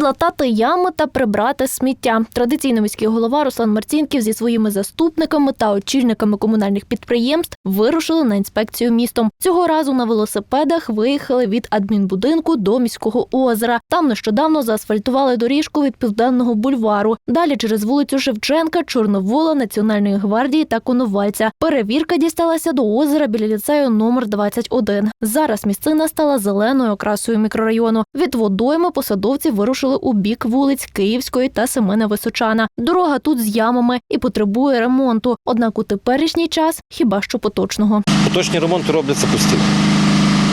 підлатати ями та прибрати сміття. Традиційно міський голова Руслан Марцінків зі своїми заступниками та очільниками комунальних підприємств вирушили на інспекцію містом. Цього разу на велосипедах виїхали від адмінбудинку до міського озера. Там нещодавно заасфальтували доріжку від південного бульвару. Далі через вулицю Шевченка, Чорновола, Національної гвардії та Коновальця. Перевірка дісталася до озера біля ліцею номер 21. Зараз місцина стала зеленою окрасою мікрорайону. Від водойми посадовці вирушили у бік вулиць Київської та Семена Височана. Дорога тут з ямами і потребує ремонту. Однак у теперішній час хіба що поточного. Поточні ремонти робляться постійно.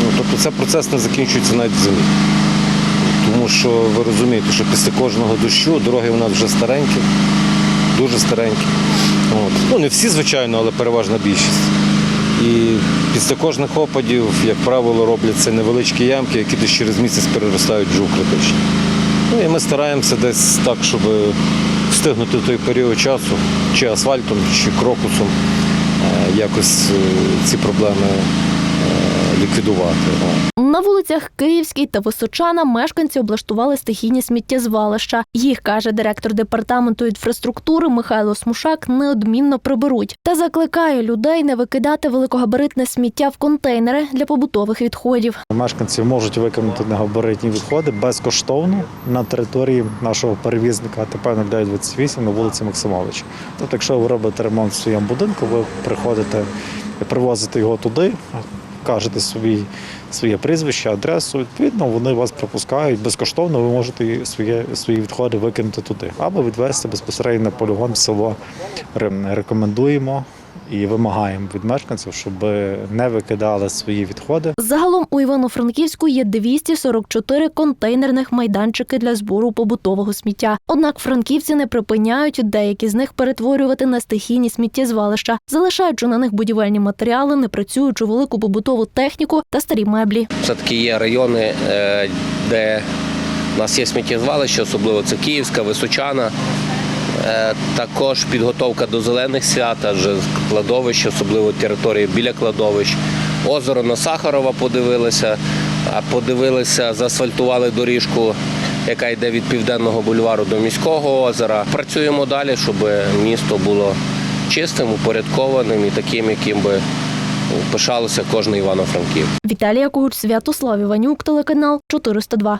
Ну, тобто це процес не закінчується навіть в зимі. Тому що ви розумієте, що після кожного дощу дороги у нас вже старенькі, дуже старенькі. От. Ну, не всі, звичайно, але переважна більшість. І після кожних опадів, як правило, робляться невеличкі ямки, які десь через місяць переростають вже у критичні. Ну і ми стараємося десь так, щоб встигнути той період часу, чи асфальтом, чи крокусом, е, якось е, ці проблеми е, ліквідувати. На вулицях Київській та Височана мешканці облаштували стихійні сміттєзвалища. Їх каже директор департаменту інфраструктури Михайло Смушак, неодмінно приберуть та закликає людей не викидати великогабаритне сміття в контейнери для побутових відходів. Мешканці можуть викинути негабаритні відходи безкоштовно на території нашого перевізника АТП 0928 на вулиці Максимовича. Тобто, якщо ви робите ремонт в своєму будинку, ви приходите, привозите його туди, кажете свої, своє прізвище, адресу. Відповідно, вони вас пропускають безкоштовно. Ви можете своє, свої відходи викинути туди або відвести безпосередньо на полігон в село. Римне. Рекомендуємо і вимагаємо від мешканців, щоб не викидали свої відходи Загалом у Івано-Франківську є 244 контейнерних майданчики для збору побутового сміття. Однак франківці не припиняють деякі з них перетворювати на стихійні сміттєзвалища, залишаючи на них будівельні матеріали, непрацюючу велику побутову техніку та старі меблі. Все-таки є райони, е, де у нас є сміттєзвалище, особливо це Київська, Височана. Е, Також підготовка до зелених свят, адже кладовище, особливо території біля кладовищ. Озеро на Сахарова подивилися, подивилися, заасфальтували доріжку, яка йде від південного бульвару до міського озера. Працюємо далі, щоб місто було чистим, упорядкованим і таким, яким би пишалося кожен Івано-Франків. Віталія Когуч, Святослав Іванюк, телеканал 402.